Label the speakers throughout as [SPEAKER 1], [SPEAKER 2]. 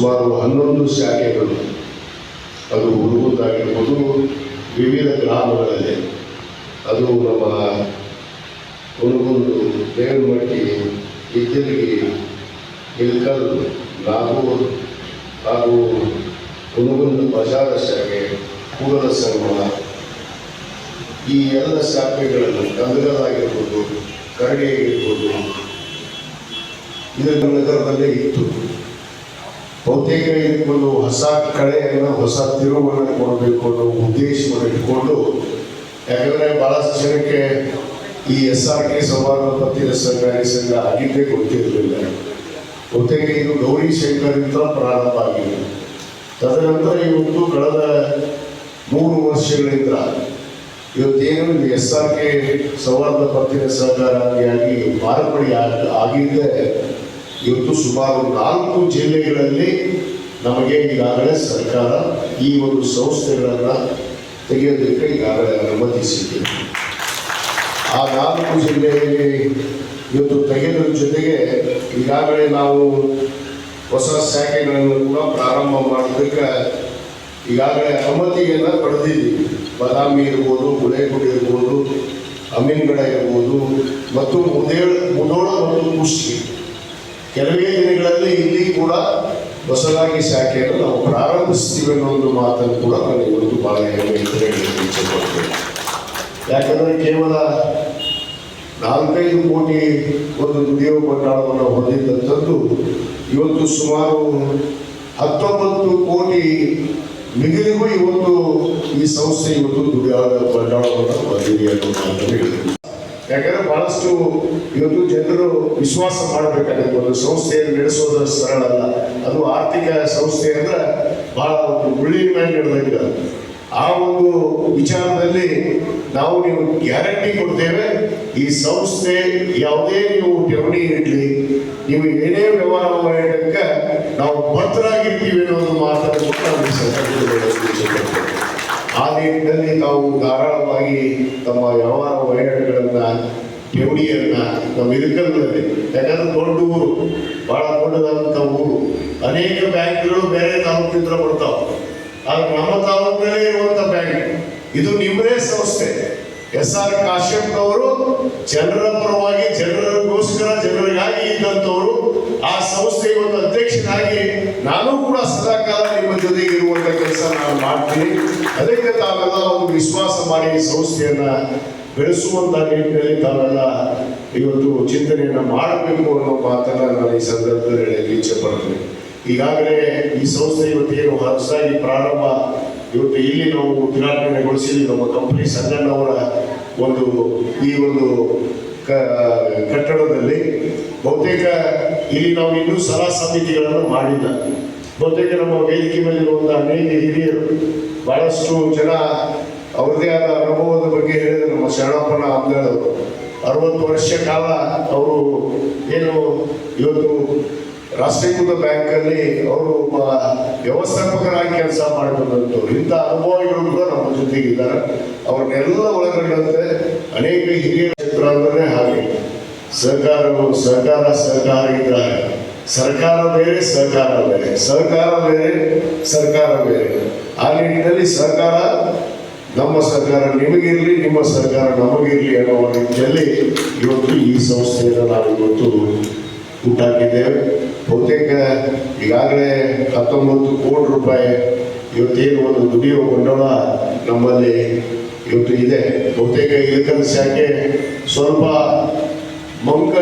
[SPEAKER 1] ಸುಮಾರು ಹನ್ನೊಂದು ಶಾಖೆಗಳು. ಅದು ಹುಡುಗದಾಗಿರ್ಬೋದು, ವಿವಿಧ ಗ್ರಾಮಗಳಲ್ಲಿ. ಅದು ನಮ್ಮ ಹುಣಗುಂದು ಬೇಲ್ಮಟ್ಟಿ ಇದ್ದಲಿಗಿ ಇಲ್ಕಲ್ ನಾಗೂರ್ ಹಾಗೂ ಹುಣಗುಂದು ಬಜಾರ ಶಾಖೆ, ಕೂಡಲ ಸಂಗಮ. ಈ ಎಲ್ಲ ಶಾಖೆಗಳನ್ನು ಕಂದಗಲಾಗಿರ್ಬೋದು ಕರಡಿ ಆಗಿರ್ಬೋದು ಇದರ ನಗರದಲ್ಲೇ ಇತ್ತು. ಬಹುತೇಕ ಇದಕ್ಕೊಂದು ಹೊಸ ಕಳೆಯನ್ನು ಹೊಸ ತಿರುವನ್ನು ಕೊಡಬೇಕು ಅನ್ನೋ ಉದ್ದೇಶವನ್ನು ಇಟ್ಕೊಂಡು ಯಾಕಂದರೆ ಭಾಳಷ್ಟು ಜನಕ್ಕೆ ಈ ಎಸ್ ಆರ್ ಕೆ ಸಂವಾದ ಪತ್ತಿನ ಸರ್ಕಾರಿ ಸಂಘ ಆಗಿದ್ದೇ ಗೊತ್ತಿರಲಿಲ್ಲ. ಬಹುತೇಕ ಇದು ಗೌರಿ ಶಂಕರಿಂದ ಪ್ರಾರಂಭ ಆಗಿದೆ. ತದನಂತರ ಇವತ್ತು ಕಳೆದ ಮೂರು ವರ್ಷಗಳಿಂದ ಇವತ್ತೇನು ಎಸ್ ಆರ್ ಕೆ ಸಂವಾದ ಪತ್ತಿನ ಸಹಕಾರಿಯಾಗಿ ಮಾರ್ಪಡಿ ಆಗ- ಆಗಿದ್ದೇ ಇವತ್ತು ಸುಮಾರು ನಾಲ್ಕು ಜಿಲ್ಲೆಗಳಲ್ಲಿ ನಮಗೆ ಈಗಾಗಲೇ ಸರ್ಕಾರ ಈ ಒಂದು ಸಂಸ್ಥೆಗಳನ್ನು ತೆಗೆಯೋದಕ್ಕೆ ಈಗಾಗಲೇ ಅನುಮತಿಸಿದೆ. ಆ ನಾಲ್ಕು ಜಿಲ್ಲೆಯಲ್ಲಿ ಇವತ್ತು ತೆಗೆಯೋದ್ರ ಜೊತೆಗೆ ಈಗಾಗಲೇ ನಾವು ಹೊಸ ಶಾಖೆಗಳನ್ನು ಕೂಡ ಪ್ರಾರಂಭ ಮಾಡೋದಕ್ಕೆ ಈಗಾಗಲೇ ಅನುಮತಿಯನ್ನು ಪಡೆದಿದ್ದೀವಿ. ಬಾದಾಮಿ ಇರ್ಬೋದು ಗುಳೆಗುಡಿ ಇರ್ಬೋದು, ಅಮೀನ್ಗಡ ಇರ್ಬೋದು, ಮತ್ತು ಮುದೇಳ್, ಮುದೋಳ ಮತ್ತು ಕುಷ್ಟಗಿ ಕೆಲವೇ ದಿನಗಳಲ್ಲಿ ಇಲ್ಲಿ ಕೂಡ ಹೊಸದಾಗಿ ಶಾಖೆಯನ್ನು ನಾವು ಪ್ರಾರಂಭಿಸ್ತೀವಿ ಅನ್ನೋ ಒಂದು ಮಾತನ್ನು ಕೂಡ ನಾನು ಇವತ್ತು ಬಹಳ ಅಂತ ಹೇಳಲಿಕ್ಕೆ ಇಚ್ಛೆಪಡ್ತೇನೆ ಯಾಕಂದರೆ ಕೇವಲ ನಾಲ್ಕೈದು ಕೋಟಿ ಒಂದು ದುಡಿಯುವ ಬಂಡವಾಳವನ್ನು ಹೊಂದಿದ್ದಂಥದ್ದು ಇವತ್ತು ಸುಮಾರು ಹತ್ತೊಂಬತ್ತು ಕೋಟಿ ಮಿಗಿಲಿಗೂ ಇವತ್ತು ಈ ಸಂಸ್ಥೆ ಇವತ್ತು ದುಡಿಯಾದ ಬಂಡವಾಳವನ್ನು ಹೊಂದಿದೆ ಅನ್ನೋ ಮಾತನ್ನು ಹೇಳಿದೆ ಯಾಕಂದ್ರೆ ಬಹಳಷ್ಟು ಇವತ್ತು ಜನರು ವಿಶ್ವಾಸ ಮಾಡಬೇಕಾಗುತ್ತೆ. ಒಂದು ಸಂಸ್ಥೆಯನ್ನು ನಡೆಸೋದು ಸರಳ ಅಲ್ಲ. ಅದು ಆರ್ಥಿಕ ಸಂಸ್ಥೆ ಅಂದ್ರೆ ಬಹಳ ಒಂದು ಮುಳ್ಳಿನ ಮೇಲೆ ನಡೆದಂಗೆ ಆ ಒಂದು ವಿಚಾರದಲ್ಲಿ ನಾವು ನೀವು ಗ್ಯಾರಂಟಿ ಕೊಡ್ತೇವೆ, ಈ ಸಂಸ್ಥೆ ಯಾವುದೇ ನೀವು ಠೇವಣಿ ಇಡಲಿ, ನೀವು ಏನೇ ವ್ಯವಹಾರ ಮಾಡೋದಕ್ಕೆ ನಾವು ಭದ್ರಾಗಿರ್ತೀವಿ ಅನ್ನೋ ಒಂದು ಮಾತನ್ನು ಆ ನಿಟ್ಟಿನಲ್ಲಿ ತಾವು ಧಾರಾಳವಾಗಿ ತಮ್ಮ ವ್ಯವಹಾರ ವಹಿವಾಟುಗಳನ್ನ ಠೇವಣಿಯನ್ನ ನಮ್ಮ ಇರುಕಲ್ನಲ್ಲಿ ಯಾಕಂದ್ರೆ ದೊಡ್ಡ ಊರು, ಬಹಳ ದೊಡ್ಡದಾದಂಥ ಊರು. ಅನೇಕ ಬ್ಯಾಂಕ್ಗಳು ಬೇರೆ ತಾಲೂಕಿಂದ ಬರ್ತಾವೆ. ಆದ್ರೆ ನಮ್ಮ ತಾಲೂಕಿನಲ್ಲೇ ಇರುವಂಥ ಬ್ಯಾಂಕ್, ಇದು ನಿಮ್ಮದೇ ಸಂಸ್ಥೆ. ಎಸ್ ಆರ್ ಕಾಶ್ಯಪ್ ಅವರು ಜನರ ಪರವಾಗಿ ಜನರಿಗೋಸ್ಕರ ಜನರಿಗಾಗಿ ಇದ್ದಂಥವರು ಆ ಸಂಸ್ಥೆಯ ಒಂದು ಅಧ್ಯಕ್ಷನಾಗಿ ನಾನು ಕೂಡ ಸದಾಕಾಲ ನಿಮ್ಮ ಜೊತೆಗೆ ಇರುವಂತ ಕೆಲಸ ನಾನು ಮಾಡ್ತೀನಿ. ಅದಕ್ಕೆ ತಾವೆಲ್ಲ ಒಂದು ವಿಶ್ವಾಸ ಮಾಡಿ ಈ ಸಂಸ್ಥೆಯನ್ನ ಬೆಳೆಸುವಂತ ನಿಟ್ಟಿನಲ್ಲಿ ತಾವೆಲ್ಲ ಇವತ್ತು ಚಿಂತನೆಯನ್ನ ಮಾಡಬೇಕು ಅನ್ನೋ ಮಾತನ್ನ ನಾನು ಈ ಸಂದರ್ಭದಲ್ಲಿ ಹೇಳಲಿಕ್ಕೆ ಇಚ್ಛೆ ಪಡ್ತೀನಿ ಈಗಾಗಲೇ ಈ ಸಂಸ್ಥೆ ಇವತ್ತೇನು ಹೊಸದಾಗಿ ಪ್ರಾರಂಭ ಇವತ್ತು ಇಲ್ಲಿ ನಾವು ಉದ್ಘಾಟನೆಗೊಳಿಸಿದ್ವಿ. ನಮ್ಮ ಕಂಪನಿ ಸಂಗಣ್ಣವರ ಒಂದು ಈ ಒಂದು ಕಟ್ಟಡದಲ್ಲಿ. ಬಹುತೇಕ ಇಲ್ಲಿ ನಾವು ಇನ್ನೂ ಸಲಹಾ ಸಮಿತಿಗಳನ್ನು ಮಾಡಿಲ್ಲ. ಬಹುತೇಕ ನಮ್ಮ ವೇದಿಕೆ ಮೇಲಿರುವಂತಹ ಅನೇಕ ಹಿರಿಯರು ಬಹಳಷ್ಟು ಜನ ಅವ್ರದೇ ಆದ ಅನುಭವದ ಬಗ್ಗೆ ಹೇಳಿದ ನಮ್ಮ ಶರಣಪ್ಪನ ಅಂದಳವರು ಅರವತ್ತು ವರ್ಷ ಕಾಲ ಅವರು ಏನು ಇವತ್ತು ರಾಷ್ಟ್ರೀಕೃತ ಬ್ಯಾಂಕಲ್ಲಿ ಅವರು ವ್ಯವಸ್ಥಾಪಕರಾಗಿ ಕೆಲಸ ಮಾಡಿದಂಥವ್ರು ಇಂಥ ಅನುಭವಿಗಳು ಕೂಡ ನಮ್ಮ ಜೊತೆಗಿದ್ದಾರೆ. ಅವ್ರನ್ನೆಲ್ಲ ಒಳಗೊಂಡಂತೆ ಅನೇಕ ಹಿರಿಯ ಕ್ಷೇತ್ರ ಅಂದ್ರೆ ಹಾಗೆ. ಸಹಕಾರವು ಸಹಕಾರ ಸಹಕಾರ ಇದ್ದಾರೆ ಸರ್ಕಾರ ಬೇರೆ ಸಹಕಾರ ಬೇರೆ. ಸಹಕಾರ ಬೇರೆ, ಸರ್ಕಾರ ಬೇರೆ. ಆ ನಿಟ್ಟಿನಲ್ಲಿ ಸರ್ಕಾರ ನಮ್ಮ ಸರ್ಕಾರ ನಿಮಗಿರಲಿ ನಿಮ್ಮ ಸರ್ಕಾರ ನಮಗಿರಲಿ ಅನ್ನೋ ನಿಟ್ಟಿನಲ್ಲಿ ಇವತ್ತು ಈ ಸಂಸ್ಥೆಯಿಂದ ನಾವು ಇವತ್ತು ಉಂಟಾಗಿದ್ದೇವೆ ಬಹುತೇಕ ಈಗಾಗಲೇ ಹತ್ತೊಂಬತ್ತು ಕೋಟಿ ರೂಪಾಯಿ ಇವತ್ತೇನು ಒಂದು ದುಡಿಯುವ ಬಂಡವಾಳ ನಮ್ಮಲ್ಲಿ ಇವತ್ತು ಇದೆ ಬಹುತೇಕ ಇಳಕಲ್ ಶಾಖೆ ಸ್ವಲ್ಪ ಮಂಕ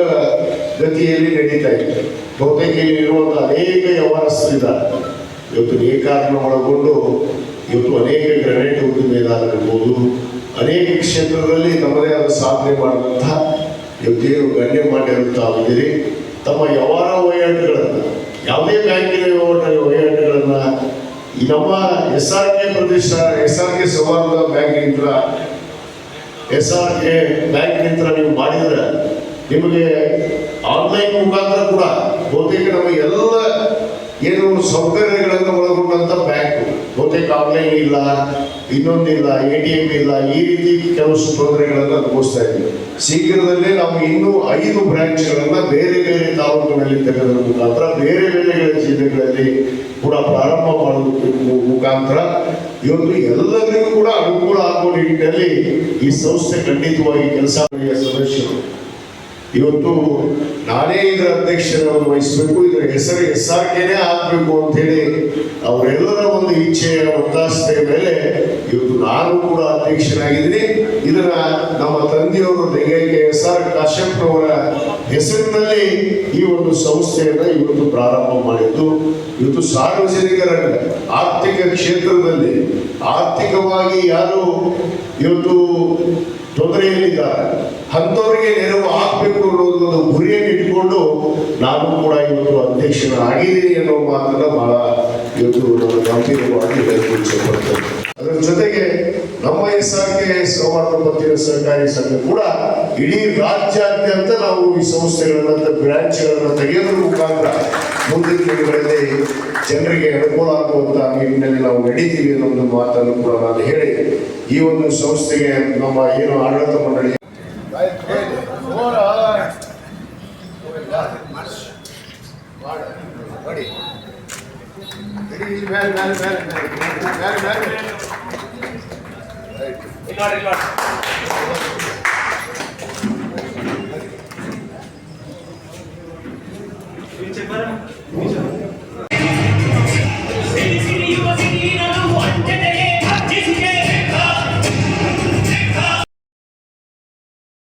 [SPEAKER 1] ಗತಿಯಲ್ಲಿ ನಡೀತಾ ಇತ್ತು. ಬಹುತೇಕ ಇಲ್ಲಿರುವಂಥ ಅನೇಕ ವ್ಯವಹಾರಸ್ಥರಿದ್ದಾರೆ ಇವತ್ತು ನೇಕಾರನ ಒಳಗೊಂಡು ಇವತ್ತು ಅನೇಕ ಗ್ರನೇಟ್ ಉದ್ದಿಮೆದಾರರಿರ್ಬೋದು. ಅನೇಕ ಕ್ಷೇತ್ರದಲ್ಲಿ ತಮ್ಮದೇ ಆದ ಸಾಧನೆ ಮಾಡಿದಂತಹ ಇವತ್ತೇನು ಮಾಡಿರುತ್ತಾ ಇದ್ದೀರಿ. ತಮ್ಮ ವ್ಯವಹಾರ ವಹಿವಾಟುಗಳನ್ನು ಯಾವುದೇ ಬ್ಯಾಂಕಿನ ವ್ಯವಹಾರ ನಮ್ಮ ಎಸ್ ಆರ್ ಕೆ ಪ್ರದೇಶ ಎಸ್ ಆರ್ ಕೆ ಸೌಹಾರ್ದ ಬ್ಯಾಂಕ್ನಿಂದ ಎಸ್ ಆರ್ ಕೆ ಬ್ಯಾಂಕ್ನಿಂದ ನೀವು ಮಾಡಿದ್ರೆ ನಿಮಗೆ ಆನ್ಲೈನ್ ಮುಖಾಂತರ ಕೂಡ ಬಹುತೇಕ ನಮ್ಮ ಎಲ್ಲ ಏನು ಸೌಕರ್ಯಗಳನ್ನು ಬ್ಯಾಂಕ್ ಬಹುತೇಕ ಆನ್ಲೈನ್ ಇಲ್ಲ ಇನ್ನೊಂದಿಲ್ಲ ಎ ಟಿ ಎಂ ಇಲ್ಲ, ಈ ರೀತಿ ಕೆಲವು ತೊಂದರೆಗಳನ್ನು ಅನುಭವಿಸ್ತಾ ಇದ್ದೀವಿ ಶೀಘ್ರದಲ್ಲೇ ನಾವು ಇನ್ನೂ ಐದು ಬ್ರಾಂಚ್ಗಳನ್ನು ಬೇರೆ ಬೇರೆ ತಾಲೂಕಿನಲ್ಲಿ ತೆಗೆದ್ರ ಮುಖಾಂತರ ಬೇರೆ ಬೇರೆ ಜಿಲ್ಲೆಗಳಲ್ಲಿ ಕೂಡ ಪ್ರಾರಂಭ ಮಾಡೋದಕ್ಕೆ ಮು- ಮುಖಾಂತರ ಇವತ್ತು ಎಲ್ಲರಿಗೂ ಕೂಡ ಅನುಕೂಲ ಆಗುವ ನಿಟ್ಟಿನಲ್ಲಿ ಈ ಸಂಸ್ಥೆ ಖಂಡಿತವಾಗಿ ಕೆಲಸ ಸದಸ್ಯರು. ಇವತ್ತು ನಾನೇ ಇದರ ಅಧ್ಯಕ್ಷರನ್ನು ವಹಿಸಬೇಕು, ಇದರ ಹೆಸರು ಎಸ್ ಆರ್ ಕೆನೇ ಆಗಬೇಕು ಅಂತೇಳಿ ಅವರೆಲ್ಲರ ಒಂದು ಇಚ್ಛೆಯ ಒತ್ತಾಸೆಯ ಮೇಲೆ ಇವತ್ತು ನಾನು ಕೂಡ ಅಧ್ಯಕ್ಷನಾಗಿದ್ದೀನಿ. ಇದರ ನಮ್ಮ ತಂದೆಯವರು ಲಿಂಗೈಕ್ಯ ಎಸ್ ಆರ್ ಕಾಶ್ಯಪ್ನವರ ಹೆಸರಿನಲ್ಲಿ ಈ ಒಂದು ಸಂಸ್ಥೆಯನ್ನು ಇವತ್ತು ಪ್ರಾರಂಭ ಮಾಡಿದ್ದು. ಇವತ್ತು ಸಾರ್ವಜನಿಕರ ಆರ್ಥಿಕ ಕ್ಷೇತ್ರದಲ್ಲಿ ಆರ್ಥಿಕವಾಗಿ ಯಾರು ಇವತ್ತು ತೊಂದರೆಯಲ್ಲಿದ್ದಾರೆ ಅಂಥವರಿಗೆ ನೆರವು ಆಗಬೇಕು ಅನ್ನೋದು ಒಂದು ಗುರಿಯನ್ನು ಇಟ್ಕೊಂಡು ನಾನು ಕೂಡ ಇವತ್ತು ಅಧ್ಯಕ್ಷನಾಗಿದ್ದೀನಿ ಅನ್ನೋ ಮಾತನ್ನ ಬಹಳ ಇವತ್ತು ನಾನು ಗಂಭೀರವಾಗಿ ಹೇಳಕ್ಕೆ ಇಚ್ಛೆಪಡ್ತೇನೆ ಅದರ ಜೊತೆಗೆ ನಮ್ಮ ಎಸ್ ಆರ್ ಕೆ ಪತ್ತಿನ ಸರ್ಕಾರಿ ಸಂಘ ಕೂಡ ಇಡೀ ರಾಜ್ಯಾದ್ಯಂತ ನಾವು ಈ ಸಂಸ್ಥೆಗಳನ್ನ ಬ್ರಾಂಚ್ಗಳನ್ನ ತೆಗೆಯೋದ್ರ ಮುಖಾಂತರ ಮುಂದಿನ ದಿನಗಳಲ್ಲಿ ಜನರಿಗೆ ಅನುಕೂಲ ಆಗುವಂತ ನಿಟ್ಟಿನಲ್ಲಿ ನಾವು ನಡೀತೀವಿ ಅನ್ನೋ ಒಂದು ಮಾತನ್ನು ಕೂಡ ನಾನು ಹೇಳಿ ಈ ಒಂದು ಸಂಸ್ಥೆಗೆ ನಮ್ಮ ಏನು ಆಡಳಿತ ಮಂಡಳಿ
[SPEAKER 2] Pinche para.